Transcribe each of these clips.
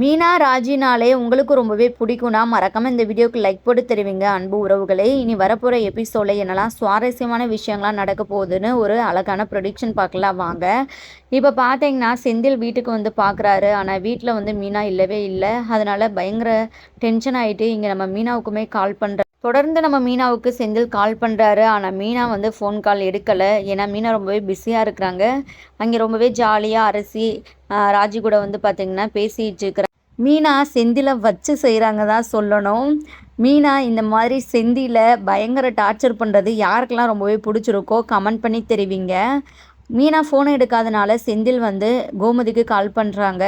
மீனா ராஜினாலே உங்களுக்கு ரொம்பவே பிடிக்கும்னா மறக்காம இந்த வீடியோக்கு லைக் போட்டு தெரிவிங்க. அன்பு உறவுகளே இனி வரப்போகிற எபிசோடில் என்னெல்லாம் சுவாரஸ்யமான விஷயங்கள்லாம் நடக்க போகுதுன்னு ஒரு அழகான ப்ரொடிக்ஷன் பார்க்கலாம் வாங்க. இப்போ பார்த்தீங்கன்னா செந்தில் வீட்டுக்கு வந்து பார்க்குறாரு ஆனால் வீட்டில் வந்து மீனா இல்லவே இல்லை. அதனால் பயங்கர டென்ஷன் ஆகிட்டு இங்கே நம்ம மீனாவுக்குமே கால் பண்ணுற தொடர்ந்து நம்ம மீனாவுக்கு செந்தில் கால் பண்ணுறாரு ஆனால் மீனா வந்து ஃபோன் கால் எடுக்கலை. ஏன்னா மீனா ரொம்பவே பிஸியாக இருக்கிறாங்க. அங்கே ரொம்பவே ஜாலியாக அரசி ராஜி கூட வந்து பார்த்திங்கன்னா பேசிகிட்டு இருக்கிறாங்க. மீனா செந்தில வச்சு செய்கிறாங்க தான் சொல்லணும். மீனா இந்த மாதிரி செந்தியில் பயங்கர டார்ச்சர் பண்ணுறது யாருக்கெல்லாம் ரொம்பவே பிடிச்சிருக்கோ கமெண்ட் பண்ணி தெரிவிங்க. மீனா ஃபோனை எடுக்காதனால செந்தில் வந்து கோமதிக்கு கால் பண்ணுறாங்க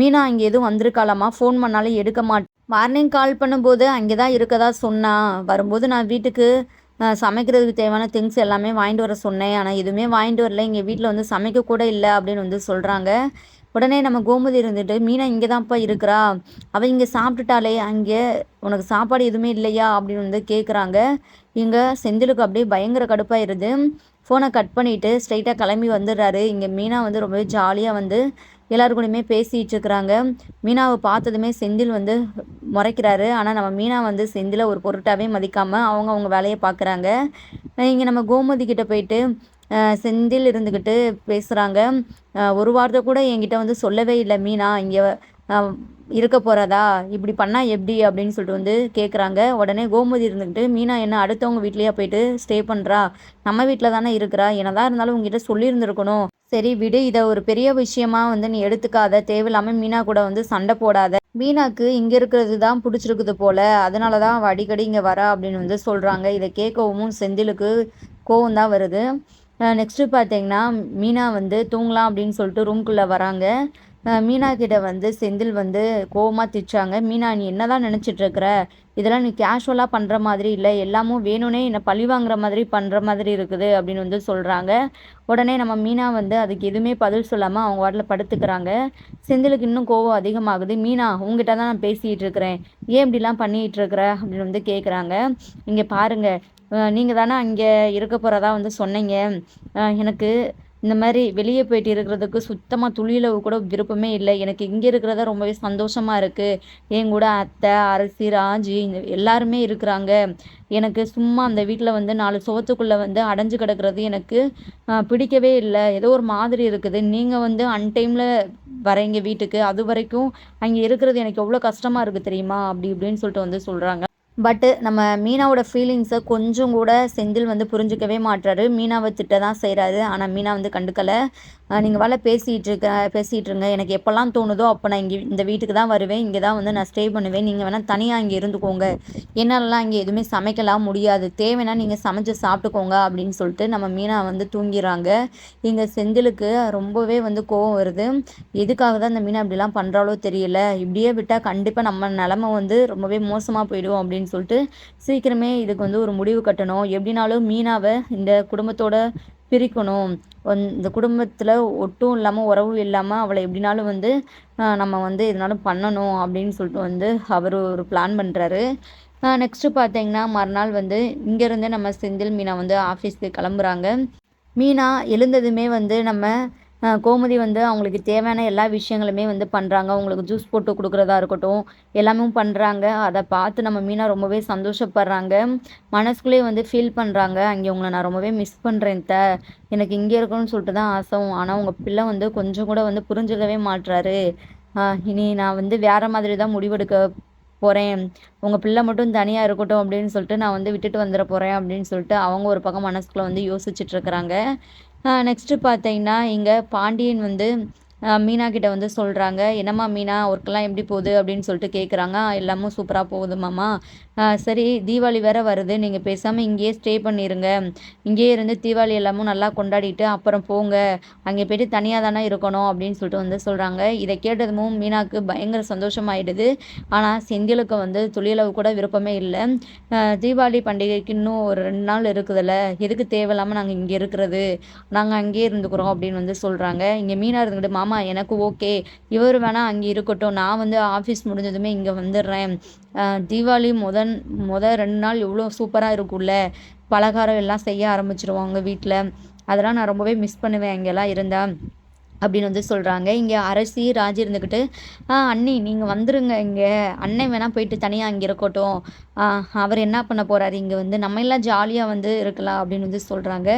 மீனா அங்கே எதுவும் வந்திருக்காளாமா? ஃபோன் பண்ணாலும் எடுக்க மாட்டேன் மார்னிங் கால் பண்ணும்போது அங்கே தான் இருக்கதா சொன்னா. வரும்போது நான் வீட்டுக்கு சமைக்கிறதுக்கு தேவையான திங்ஸ் எல்லாமே வாங்கிட்டு வர சொன்னேன். ஆனால் எதுவுமே வாங்கிட்டு வரல. எங்கள் வீட்டில் வந்து சமைக்க கூட இல்லை அப்படின்னு வந்து சொல்கிறாங்க உடனே நம்ம கோமதி இருந்துட்டு மீனா இங்கே தான்ப்பா இருக்கிறா. அவள் இங்கே சாப்பிட்டுட்டாலே அங்கே உனக்கு சாப்பாடு எதுவுமே இல்லையா? அப்படின்னு வந்து கேட்குறாங்க இங்கே செந்திலுக்கு அப்படியே பயங்கர கடுப்பாயிருது. ஃபோனை கட் பண்ணிவிட்டு ஸ்ட்ரைட்டாக கிளம்பி வந்துடுறாரு. இங்கே மீனா வந்து ரொம்பவே ஜாலியாக வந்து எல்லாரு கூடயுமே பேசிகிட்டு இருக்கிறாங்க மீனாவை பார்த்ததுமே செந்தில் வந்து முறைக்கிறாரு. ஆனால் நம்ம மீனா வந்து செந்தில ஒரு பொருட்டாகவே மதிக்காமல் அவங்க அவங்க வேலையை பார்க்குறாங்க இங்கே நம்ம கோமதி கிட்டே போயிட்டு செந்தில் இருந்துக்கிட்டு பேசுகிறாங்க ஒரு வார்த்தை கூட என்கிட்ட வந்து சொல்லவே இல்லை மீனா. இங்கே இருக்க போகிறதா இப்படி பண்ணால் எப்படி? அப்படின்னு சொல்லிட்டு வந்து கேட்குறாங்க உடனே கோமதி இருந்துக்கிட்டு மீனா என்ன அடுத்தவங்க வீட்லேயே போயிட்டு ஸ்டே பண்ணுறா நம்ம வீட்டில் தானே இருக்கிறா? என்னதான் இருந்தாலும் உங்ககிட்ட சொல்லியிருந்துருக்கணும். சரி விடு. இதை ஒரு பெரிய விஷயமா வந்து நீ எடுத்துக்காத. தேவையில்லாமல் மீனா கூட வந்து சண்டை போடாத. மீனாக்கு இங்கே இருக்கிறது தான் பிடிச்சிருக்குது போல. அதனால தான் அடிக்கடி இங்கே வரா அப்படின்னு வந்து சொல்கிறாங்க இதை கேட்கவும் செந்திலுக்கு கோவம் தான் வருது. நெக்ஸ்ட்டு பார்த்தீங்கன்னா மீனா வந்து தூங்கலாம் அப்படின்னு சொல்லிட்டு ரூம்குள்ளே வராங்க. மீனா கிட்ட வந்து செந்தில் வந்து கோவமாக திச்சாங்க மீனா நீ என்ன தான் நினச்சிட்ருக்குற? இதெல்லாம் நீ கேஷுவலாக பண்ணுற மாதிரி இல்லை. எல்லாமும் வேணும்னே என்னை பழி வாங்குற மாதிரி பண்ணுற மாதிரி இருக்குது அப்படின்னு வந்து சொல்கிறாங்க உடனே நம்ம மீனா வந்து அதுக்கு எதுவுமே பதில் சொல்லாமல் அவங்க வாட்டில் படுத்துக்கிறாங்க. செந்திலுக்கு இன்னும் கோவம் அதிகமாகுது. மீனா உங்ககிட்ட தான் நான் பேசிகிட்டு இருக்கிறேன் ஏன் இப்படிலாம் பண்ணிகிட்டு இருக்கிற அப்படின்னு வந்து கேட்குறாங்க இங்கே பாருங்கள் நீங்கள் தானே அங்கே இருக்க போகிறதா வந்து சொன்னீங்க. எனக்கு இந்த மாதிரி வெளியே போயிட்டு இருக்கிறதுக்கு சுத்தமாக துளியளவு கூட விருப்பமே இல்லை. எனக்கு இங்கே இருக்கிறத ரொம்பவே சந்தோஷமாக இருக்குது என் கூட அத்தை அரசி ராஜி எல்லாருமே இருக்கிறாங்க. எனக்கு சும்மா அந்த வீட்டில் வந்து நாலு சுவத்துக்குள்ளே வந்து அடைஞ்சு கிடக்கிறது எனக்கு பிடிக்கவே இல்லை. ஏதோ ஒரு மாதிரி இருக்குது. நீங்கள் வந்து அன்டைமில் வரீங்க வீட்டுக்கு அது வரைக்கும் அங்கே இருக்கிறது எனக்கு எவ்வளோ கஷ்டமாக இருக்குது தெரியுமா? அப்படி இப்படின்னு சொல்லிட்டு வந்து சொல்கிறாங்க பட்டு நம்ம மீனாவோட ஃபீலிங்ஸை கொஞ்சம் கூட செந்தில் வந்து புரிஞ்சிக்கவே மாட்டுறாரு மீனாவை திட்ட தான் செய்கிறாரு ஆனால் மீனா வந்து கண்டுக்கலை. நீங்கள் வேலை பேசிகிட்டு இருக்க பேசிகிட்டு இருங்க. எனக்கு எப்போல்லாம் தோணுதோ அப்போ நான் இங்கே இந்த வீட்டுக்கு தான் வருவேன். இங்கே தான் வந்து நான் ஸ்டே பண்ணுவேன். நீங்கள் வேணால் தனியாக இங்கே இருந்துக்கோங்க. என்னாலலாம் இங்கே எதுவுமே சமைக்கலாம் முடியாது. தேவைன்னா நீங்கள் சமைச்சு சாப்பிட்டுக்கோங்க அப்படின்னு சொல்லிட்டு நம்ம மீனா வந்து தூங்கிறாங்க இங்கே செந்திலுக்கு ரொம்பவே வந்து கோவம் வருது. எதுக்காக தான் இந்த மீனா இப்படிலாம் பண்ணுறாலோ தெரியல. இப்படியே விட்டால் கண்டிப்பாக நம்ம நிலமை வந்து ரொம்பவே மோசமாக போயிடும் அப்படின்னு சொல்லிட்டு சீக்கிரமே இதுக்கு வந்து ஒரு முடிவு கட்டணும். எப்படினாலும் மீனாவை இந்த குடும்பத்தோட பிரிக்கணும். இந்த குடும்பத்தில் ஒட்டும் இல்லாமல் உறவும் இல்லாமல் அவளை எப்படினாலும் வந்து நம்ம வந்து எதுனாலும் பண்ணணும் அப்படின்னு சொல்லிட்டு வந்து அவர் ஒரு பிளான் பண்ணுறாரு நெக்ஸ்ட்டு பார்த்தீங்கன்னா மறுநாள் வந்து இங்கேருந்து நம்ம செந்தில் மீனா வந்து ஆஃபீஸ்க்கு கிளம்புறாங்க. மீனா எழுந்ததுமே வந்து நம்ம கோமதி வந்து அவங்களுக்கு தேவையான எல்லா விஷயங்களுமே வந்து பண்ணுறாங்க அவங்களுக்கு ஜூஸ் போட்டு கொடுக்குறதா இருக்கட்டும் எல்லாமே பண்ணுறாங்க அதை பார்த்து நம்ம மீனா ரொம்பவே சந்தோஷப்படுறாங்க. மனசுக்குள்ளேயே வந்து ஃபீல் பண்ணுறாங்க அங்கே உங்களை நான் ரொம்பவே மிஸ் பண்ணுறேன் த. எனக்கு இங்கே இருக்கணும்னு சொல்லிட்டு தான் ஆசை. ஆனால் உங்கள் பிள்ளை வந்து கொஞ்சம் கூட வந்து புரிஞ்சுக்கவே மாட்டுறாரு இனி நான் வந்து வேறு மாதிரி தான் முடிவெடுக்க போகிறேன் உங்கள் பிள்ளை மட்டும் தனியாக இருக்கட்டும் அப்படின்னு சொல்லிட்டு நான் வந்து விட்டுட்டு வந்துட போகிறேன் அப்படின்னு சொல்லிட்டு அவங்க ஒரு பக்கம் மனசுக்குள்ளே வந்து யோசிச்சுட்ருக்குறாங்க நெக்ஸ்ட்டு பார்த்தீங்கன்னா இங்கே பாண்டியன் வந்து மீனா கிட்ட வந்து சொல்கிறாங்க என்னம்மா மீனா ஒர்க்கெல்லாம் எப்படி போகுது? அப்படின்னு சொல்லிட்டு கேட்குறாங்க எல்லாமும் சூப்பராக போகுதுமாம்மா சரி தீபாவளி வேறு வருது. நீங்கள் பேசாமல் இங்கேயே ஸ்டே பண்ணிடுங்க இங்கேயே இருந்து தீபாவளி எல்லாமும் நல்லா கொண்டாடிட்டு அப்புறம் போங்க. அங்கே போய்ட்டு தனியாக தானே இருக்கணும் அப்படின்னு சொல்லிட்டு வந்து சொல்கிறாங்க இதை கேட்டதுமும் மீனாவுக்கு பயங்கர சந்தோஷமாயிடுது. ஆனால் செந்திலுக்கு வந்து துளியளவு கூட விருப்பமே இல்லை. தீபாவளி பண்டிகைக்கு இன்னும் ஒரு ரெண்டு நாள் இருக்குதுல்ல. எதுக்கு தேவையில்லாமல் நாங்கள் இங்கே இருக்கிறது? நாங்கள் அங்கேயே இருந்துக்கிறோம் அப்படின்னு வந்து சொல்கிறாங்க இங்கே மீனா இருந்துக்கிட்டு மாமா எனக்கு ஓகே. இவர் வேணால் அங்கே இருக்கட்டும். நான் வந்து ஆஃபீஸ் முடிஞ்சதுமே இங்கே வந்துடுறேன் தீபாவளி முதன் முத ரெண்டு நாள் இவ்வளோ சூப்பராக இருக்கும்ல. பலகாரம் எல்லாம் செய்ய ஆரம்பிச்சிருவாங்க வீட்டில் அதெல்லாம் நான் ரொம்பவே மிஸ் பண்ணுவேன். அங்கெல்லாம் இருந்தால் அப்படின்னு வந்து சொல்கிறாங்க இங்கே அரசி ராஜி இருந்துக்கிட்டு ஆ அண்ணி நீங்கள் வந்துருங்க இங்கே. அண்ணன் வேணால் போயிட்டு தனியாக அங்கே இருக்கட்டும். அவர் என்ன பண்ண போகிறாரு இங்கே வந்து நம்ம எல்லாம் ஜாலியாக வந்து இருக்கலாம் அப்படின்னு வந்து சொல்கிறாங்க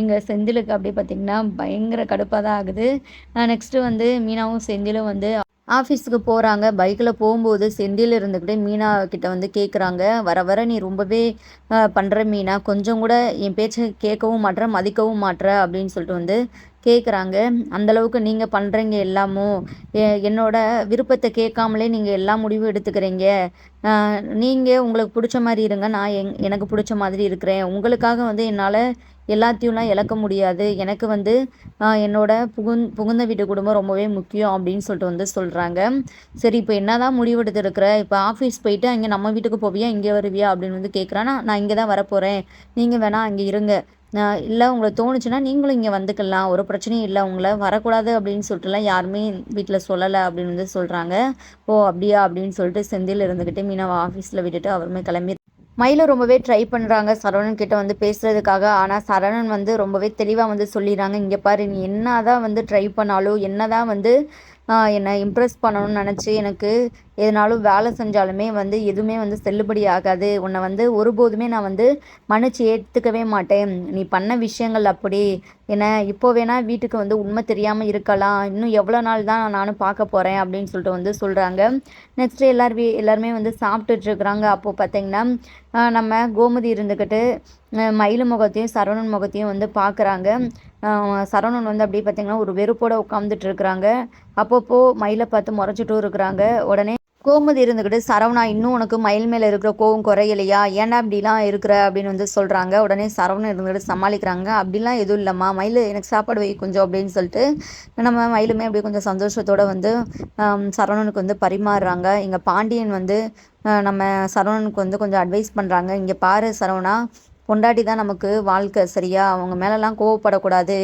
இங்கே செந்திலுக்கு அப்படியே பார்த்திங்கன்னா பயங்கர கடுப்பாக தான் ஆகுது. நெக்ஸ்ட்டு வந்து மீனாவும் செந்திலும் வந்து ஆஃபீஸுக்கு போகிறாங்க பைக்கில் போகும்போது செந்தில் இருந்துக்கிட்டே மீனா கிட்ட வந்து கேட்குறாங்க வர வர நீ ரொம்பவே பண்ணுற மீனா. கொஞ்சம் கூட என் பேச்சை கேட்கவும் மாட்ற மதிக்கவும் மாட்ற அப்படின்னு சொல்லிட்டு வந்து கேட்குறாங்க அந்தளவுக்கு நீங்கள் பண்ணுறீங்க எல்லாமும் என்னோட விருப்பத்தை கேட்காமலே நீங்கள் எல்லா முடிவும் எடுத்துக்கிறீங்க. நீங்கள் உங்களுக்கு பிடிச்ச மாதிரி இருங்க. நான் எங் எனக்கு பிடிச்ச மாதிரி இருக்கிறேன். உங்களுக்காக வந்து என்னால் எல்லாத்தையும்லாம் இழக்க முடியாது. எனக்கு வந்து என்னோட புகுந் புகுந்த வீட்டு குடும்பம் ரொம்பவே முக்கியம் அப்படின்னு சொல்லிட்டு வந்து சொல்கிறாங்க சரி இப்போ என்ன தான் முடிவெடுத்துருக்குற இப்போ ஆஃபீஸ் போயிட்டு அங்கே நம்ம வீட்டுக்கு போவியா? இங்கே வருவியா? அப்படின்னு வந்து கேட்குறான்னா நான் இங்கே தான் வரப்போகிறேன் நீங்கள் வேணால் அங்கே இருங்க. இல்லை உங்களுக்கு தோணுச்சுன்னா நீங்களும் இங்கே வந்துக்கலாம். ஒரு பிரச்சனையும் இல்லை. உங்களை வரக்கூடாது அப்படின்னு சொல்லிட்டுலாம் யாருமே வீட்டில் சொல்லலை அப்படின்னு வந்து சொல்கிறாங்க ஓ அப்படியா? அப்படின்னு சொல்லிட்டு செந்தில் இருந்துக்கிட்டு மீனாவை ஆஃபீஸில் விட்டுட்டு அவருமே கிளம்பி. மயிலும் ரொம்பவே ட்ரை பண்ணுறாங்க சரவணன் கிட்ட வந்து பேசுகிறதுக்காக ஆனால் சரவணன் வந்து ரொம்பவே தெளிவாக வந்து சொல்லிடுறாங்க. இங்கே பாரு நீ என்ன தான் வந்து ட்ரை பண்ணாலும் என்ன தான் வந்து என்னை இம்ப்ரெஸ் பண்ணணும்னு நினச்சி எனக்கு எதுனாலும் வேலை செஞ்சாலுமே வந்து எதுவுமே வந்து செல்லுபடி ஆகாது. உன்னை வந்து ஒருபோதுமே நான் வந்து மன்னிச்சு ஏற்றுக்கவே மாட்டேன். நீ பண்ண விஷயங்கள் அப்படி. என்ன இப்போ வேணால் வீட்டுக்கு வந்து உண்மை தெரியாமல் இருக்கலாம். இன்னும் எவ்வளோ நாள் தான் நானும் பார்க்க போகிறேன் அப்படின்னு சொல்லிட்டு வந்து சொல்கிறாங்க நெக்ஸ்ட்டு எல்லார் வீ எல்லாருமே வந்து சாப்பிட்டுட்ருக்குறாங்க அப்போது பார்த்திங்கன்னா நம்ம கோமதி இருந்துக்கிட்டு மயில் முகத்தையும் சரவணன் முகத்தையும் வந்து பார்க்குறாங்க. சரவணன் வந்து அப்படியே பார்த்திங்கன்னா ஒரு வெறுப்போடு உட்காந்துட்டு இருக்கிறாங்க. அப்பப்போ மயிலை பார்த்து முறைச்சிட்டும் இருக்கிறாங்க. உடனே கோமதி இருந்துக்கிட்டு சரவணா இன்னும் உனக்கு மயில் மேலே இருக்கிற கோவம் குறையலையா? ஏன்டா அப்படிலாம் இருக்கிற? அப்படின்னு வந்து சொல்கிறாங்க உடனே சரவணன் இருந்துக்கிட்டு சமாளிக்கிறாங்க. அப்படிலாம் எதுவும் இல்லைம்மா. மயில் எனக்கு சாப்பாடு வை கொஞ்சம் அப்படின்னு சொல்லிட்டு நம்ம மயிலுமே அப்படியே கொஞ்சம் சந்தோஷத்தோடு வந்து சரவணனுக்கு வந்து பரிமாறுறாங்க. இங்கே பாண்டியன் வந்து நம்ம சரவணனுக்கு வந்து கொஞ்சம் அட்வைஸ் பண்ணுறாங்க இங்கே பாரு சரவணா பொண்டாட்டி தான் நமக்கு வாழ்க்கை சரியா? அவங்க மேலெலாம் கோவப்படக்கூடாது.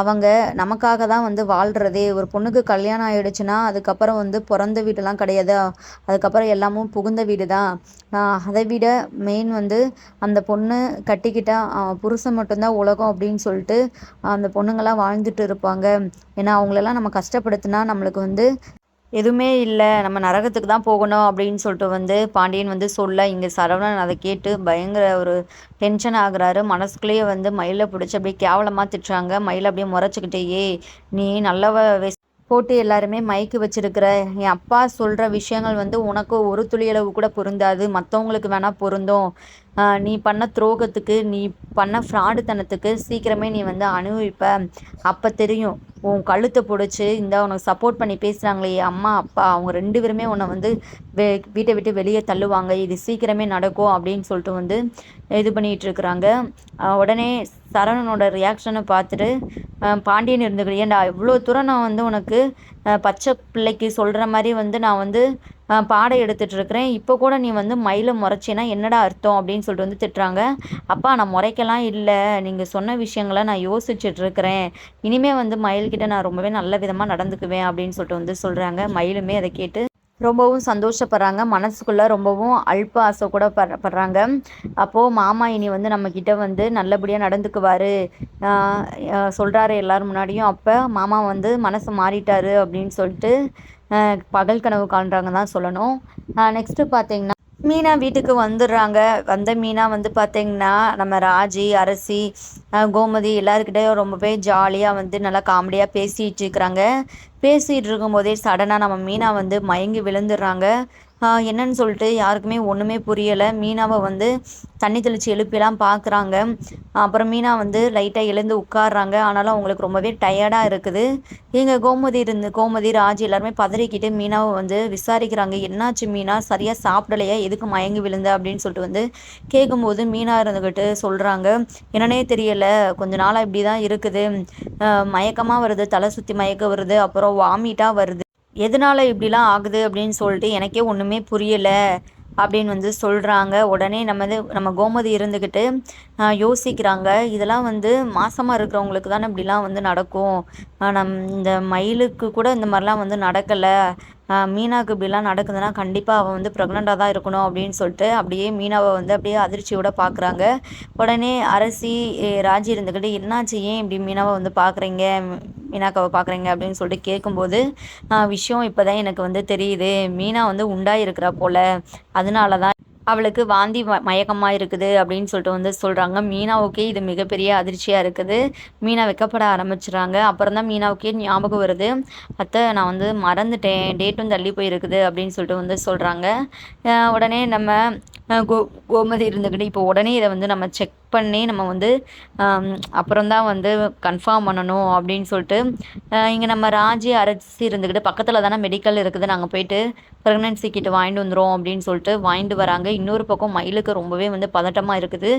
அவங்க நமக்காக தான் வந்து வாழ்கிறதே ஒரு பொண்ணுக்கு கல்யாணம் ஆகிடுச்சுன்னா அதுக்கப்புறம் வந்து பிறந்த வீடெல்லாம் கிடையாது. அதுக்கப்புறம் எல்லாமும் புகுந்த வீடு தான் அதை விட மெயின் வந்து அந்த பொண்ணு கட்டிக்கிட்டால் புருஷன் மட்டும்தான் உலகம் அப்படின்னு சொல்லிட்டு அந்த பொண்ணுங்களாம் வாழ்ந்துட்டு இருப்பாங்க. ஏன்னா அவங்களெல்லாம் நம்ம கஷ்டப்படுத்தினா நம்மளுக்கு வந்து எதுவுமே இல்லை. நம்ம நரகத்துக்கு தான் போகணும் அப்படின்னு சொல்லிட்டு வந்து பாண்டியன் வந்து சொல்ல இங்கே சரவணன் அதை கேட்டு பயங்கர ஒரு டென்ஷன் ஆகுறாரு. மனசுக்குள்ளேயே வந்து மயிலை பிடிச்சி அப்படியே கேவலமாக திட்டுறாங்க. மயிலை அப்படியே முறைச்சிக்கிட்டே நீ நல்லவ போட்டு எல்லாருமே மயக்கு வச்சிருக்கிற என் அப்பா சொல்கிற விஷயங்கள் வந்து உனக்கு ஒரு துளியளவு கூட பொருந்தாது. மற்றவங்களுக்கு வேணால் பொருந்தும். நீ பண்ண துரோகத்துக்கு நீ பண்ண ஃப்ராடுத்தனத்துக்கு சீக்கிரமே நீ வந்து அனுபவிப்ப. அப்போ தெரியும். உன் கழுத்தை பிடிச்சி இந்த உனக்கு சப்போர்ட் பண்ணி பேசுகிறாங்களே அம்மா அப்பா அவங்க ரெண்டு பேருமே உன்னை வந்து வெ வீட்டை விட்டு வெளியே தள்ளுவாங்க. இது சீக்கிரமே நடக்கும் அப்படின்னு சொல்லிட்டு வந்து இது பண்ணிகிட்டு இருக்கிறாங்க. உடனே சரவணனோட ரியாக்ஷனை பார்த்துட்டு பாண்டியன் இருந்துக்கிட்டு ஏன்டா இவ்வளோ தூரம் நான் வந்து உனக்கு பச்சை பிள்ளைக்கு சொல்கிற மாதிரி வந்து நான் வந்து பாடம் எடுத்துகிட்ருக்குறேன் இப்போ கூட நீ வந்து மயிலை முறைச்சின்னா என்னடா அர்த்தம் அப்படின்னு சொல்லிட்டு வந்து திட்டுறாங்க. அப்பா நான் முறைக்கலாம் இல்லை. நீங்கள் சொன்ன விஷயங்களை நான் யோசிச்சுட்ருக்கிறேன். இனிமேல் வந்து மயில்கிட்ட நான் ரொம்பவே நல்ல விதமாக நடந்துக்குவேன் அப்படின்னு சொல்லிட்டு வந்து சொல்கிறாங்க மயிலுமே அதை கேட்டு ரொம்பவும் சந்தோஷப்படுறாங்க. மனசுக்குள்ளே ரொம்பவும் அல்ப ஆசை கூட படுறாங்க. அப்போது மாமா இனி வந்து நம்மக்கிட்ட வந்து நல்லபடியாக நடந்துக்குவார். சொல்கிறாரு எல்லோரும் முன்னாடியும். அப்போ மாமா வந்து மனசு மாறிட்டாரு அப்படின்னு சொல்லிட்டு பகல் கனவு காண்றாங்க தான் சொல்லணும். நெக்ஸ்ட்டு பார்த்தீங்கன்னா மீனா வீட்டுக்கு வந்துடுறாங்க. வந்த மீனா வந்து பார்த்தீங்கன்னா நம்ம ராஜி அரசி கோமதி எல்லாருக்கிட்டையும் ரொம்பவே ஜாலியாக வந்து நல்லா காமெடியாக பேசிகிட்டு இருக்கிறாங்க. பேசிகிட்டு இருக்கும்போதே சடனாக நம்ம மீனா வந்து மயங்கி விழுந்துடுறாங்க. என்னன்னு சொல்லிட்டு யாருக்குமே ஒன்றுமே புரியலை. மீனாவை வந்து தண்ணி தெளித்து எழுப்பிலாம் பார்க்குறாங்க அப்புறம் மீனா வந்து லைட்டாக எழுந்து உட்காடுறாங்க ஆனாலும் அவங்களுக்கு ரொம்பவே டயர்டாக இருக்குது. எங்கள் கோமதி இருந்து கோமதி ராஜ் எல்லாருமே பதறிக்கிட்டு மீனாவை வந்து விசாரிக்கிறாங்க. என்னாச்சு மீனா? சரியாக சாப்பிடலையா? எதுக்கு மயங்கி விழுந்த? அப்படின்னு சொல்லிட்டு வந்து கேட்கும்போது மீனா இருந்துக்கிட்டு சொல்கிறாங்க என்னன்னே தெரியலை. கொஞ்ச நாளாக இப்படி தான் இருக்குது மயக்கமாக வருது. தலை சுற்றி மயக்க வருது. அப்புறம் வாமிட்டாக வருது. எதனால் இப்படிலாம் ஆகுது அப்படின்னு சொல்லிட்டு எனக்கே ஒன்றுமே புரியலை அப்படின்னு வந்து சொல்கிறாங்க உடனே நம்ம நம்ம கோமதி இருந்துக்கிட்டு யோசிக்கிறாங்க. இதெல்லாம் வந்து மாசமாக இருக்கிறவங்களுக்கு தானே இப்படிலாம் வந்து நடக்கும். நம் இந்த மயிலுக்கு கூட இந்த மாதிரிலாம் வந்து நடக்கலை. மீனாவுக்கு இப்படிலாம் நடக்குதுன்னா கண்டிப்பாக அவள் வந்து ப்ரெக்னெண்ட்டாக தான் இருக்கணும் அப்படின்னு சொல்லிட்டு அப்படியே மீனாவை வந்து அப்படியே அதிர்ச்சியோட பார்க்குறாங்க உடனே அரசி ராஜி இருந்துக்கிட்டு என்னாச்சு? ஏன் இப்படி மீனாவை வந்து பார்க்குறீங்க மீனாக்காவை பார்க்குறீங்க அப்படின்னு சொல்லிட்டு கேட்கும்போது விஷயம் இப்போ தான் எனக்கு வந்து தெரியுது. மீனா வந்து உண்டாயிருக்கிறா போல். அதனால தான் அவளுக்கு வாந்தி ம மயக்கமாக இருக்குது அப்படின்னு சொல்லிட்டு வந்து சொல்கிறாங்க மீனாவுக்கே இது மிகப்பெரிய அதிர்ச்சியாக இருக்குது. மீனா வைக்கப்பட ஆரம்பிச்சிடுறாங்க. அப்புறம் தான் மீனாவுக்கே ஞாபகம் வருது. அத்தை நான் வந்து மறந்துட்டேன். டேட்டும் தள்ளி போயிருக்குது அப்படின்னு சொல்லிட்டு வந்து சொல்கிறாங்க உடனே நம்ம கோ கோமதி இருந்துக்கிட்டு இப்போ உடனே இதை வந்து நம்ம செக் பண்ணி நம்ம வந்து அப்புறம் தான் வந்து கன்ஃபார்ம் பண்ணணும் அப்படின்னு சொல்லிட்டு இங்கே நம்ம ராஜி அரசி இருந்துக்கிட்டு பக்கத்தில் தானே மெடிக்கல் இருக்குது. நாங்கள் போயிட்டு ப்ரெக்னென்சி கிட்ட வாங்கிட்டு வந்துடும் அப்படின்னு சொல்லிட்டு வாங்கிட்டு வராங்க. இன்னொரு பக்கம் மயிலுக்கு ரொம்பவே வந்து பதட்டமாக இருக்குது.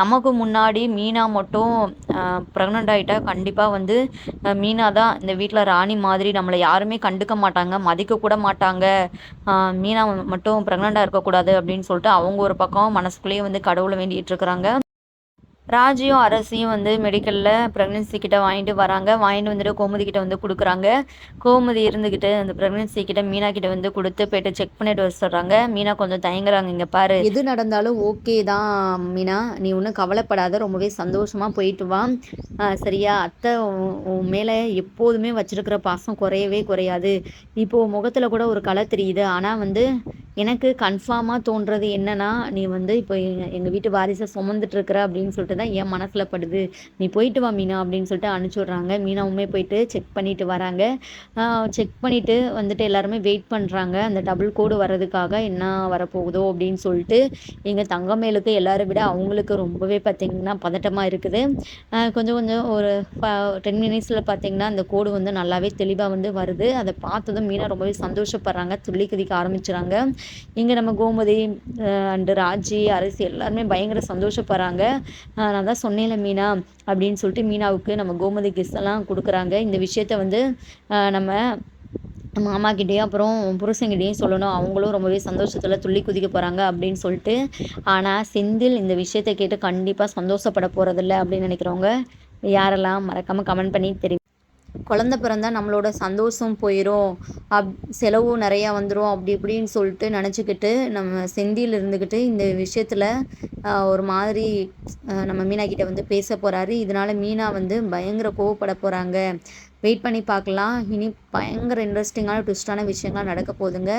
நமக்கு முன்னாடி மீனா மட்டும் ப்ரெக்னென்ட் ஆகிட்டா கண்டிப்பாக வந்து மீனா தான் இந்த வீட்டில் ராணி மாதிரி நம்மளை யாருமே கண்டுக்க மாட்டாங்க. மதிக்க கூட மாட்டாங்க. மீனா மட்டும் ப்ரெக்னெண்ட்டாக இருக்கக்கூடாது அப்படின்னு சொல்லிட்டு அவங்க ஒரு பக்கம் மனசுக்குள்ளேயே வந்து கடவுளை வேண்டிகிட்டு இருக்கிறாங்க. ராஜியும் அரசியும் வந்து மெடிக்கலில் ப்ரெக்னென்சி கிட்ட வாங்கிட்டு வராங்க. வாங்கிட்டு வந்துட்டு கோமதி கிட்ட வந்து கொடுக்குறாங்க. கோமதி இருந்துக்கிட்டு அந்த ப்ரெக்னென்சி கிட்ட மீனா கிட்ட வந்து கொடுத்து போயிட்டு செக் பண்ணிட்டு வர சொல்கிறாங்க மீனா கொஞ்சம் தயங்குறாங்க இங்கே பாரு. எது நடந்தாலும் ஓகே தான் மீனா. நீ ஒன்றும் கவலைப்படாத ரொம்பவே சந்தோஷமாக போயிட்டு வா. சரியா? அத்தை உன் மேலே எப்போதுமே வச்சிருக்கிற பாசம் குறையவே குறையாது. இப்போ முகத்தில் கூட ஒரு கலை தெரியுது. ஆனால் வந்து எனக்கு கன்ஃபார்மாக தோன்றது என்னன்னா நீ வந்து இப்போ எங்கள் எங்கள் வீட்டு வாரிசை சுமந்துட்டு இருக்கிற அப்படின்னு சொல்லிட்டு தான் என் மனசில் படுது. நீ போயிட்டு வா மீனா அப்படின்னு சொல்லிட்டு அனுப்பிச்சி விட்றாங்க. மீனாவுமே போயிட்டு செக் பண்ணிட்டு வராங்க. செக் பண்ணிட்டு வந்துட்டு எல்லாருமே வெயிட் பண்ணுறாங்க அந்த டபுள் கோடு வர்றதுக்காக என்ன வரப்போகுதோ அப்படின்னு சொல்லிட்டு எங்கள் தங்கமேலுக்கு எல்லாரை விட அவங்களுக்கு ரொம்பவே பார்த்தீங்கன்னா பதட்டமாக இருக்குது. கொஞ்சம் கொஞ்சம் ஒரு டென் மினிட்ஸில் பார்த்தீங்கன்னா அந்த கோடு வந்து நல்லாவே தெளிவாக வந்து வருது. அதை பார்த்ததும் மீனா ரொம்பவே சந்தோஷப்படுறாங்க. துள்ளி குதிக்க ஆரம்பிச்சுறாங்க. இங்கே நம்ம கோமதி அண்டு ராஜி அரசி எல்லாருமே பயங்கர சந்தோஷப்படுறாங்க. நான் தான் சொன்னேன்ல மீனா அப்படின்னு சொல்லிட்டு மீனாவுக்கு நம்ம கோமதி கிஸ் எல்லாம் கொடுக்குறாங்க. இந்த விஷயத்த வந்து ஆஹ் நம்ம மாமா கிட்டேயும் அப்புறம் புருஷங்கிட்டையும் சொல்லணும். அவங்களும் ரொம்பவே சந்தோஷத்தில் துள்ளி குதிக்க போகிறாங்க அப்படின்னு சொல்லிட்டு. ஆனால் செந்தில் இந்த விஷயத்தை கேட்டு கண்டிப்பாக சந்தோஷப்பட போகிறதில்ல அப்படின்னு நினைக்கிறவங்க யாரெல்லாம் மறக்காமல் கமெண்ட் பண்ணி தெரிவி குழந்த பிறந்தா நம்மளோட சந்தோஷம் போயிடும் அப் செலவும் நிறையா வந்துடும் அப்படி இப்படின்னு சொல்லிட்டு நினச்சிக்கிட்டு நம்ம செந்தியில் இருந்துக்கிட்டு இந்த விஷயத்தில் ஒரு மாதிரி நம்ம மீனா கிட்ட வந்து பேச போகிறாரு இதனால மீனா வந்து பயங்கர கோவப்பட போகிறாங்க வெயிட் பண்ணி பார்க்கலாம். இனி பயங்கர இன்ட்ரெஸ்டிங்கான ட்விஸ்டான விஷயங்கள் நடக்க போகுதுங்க.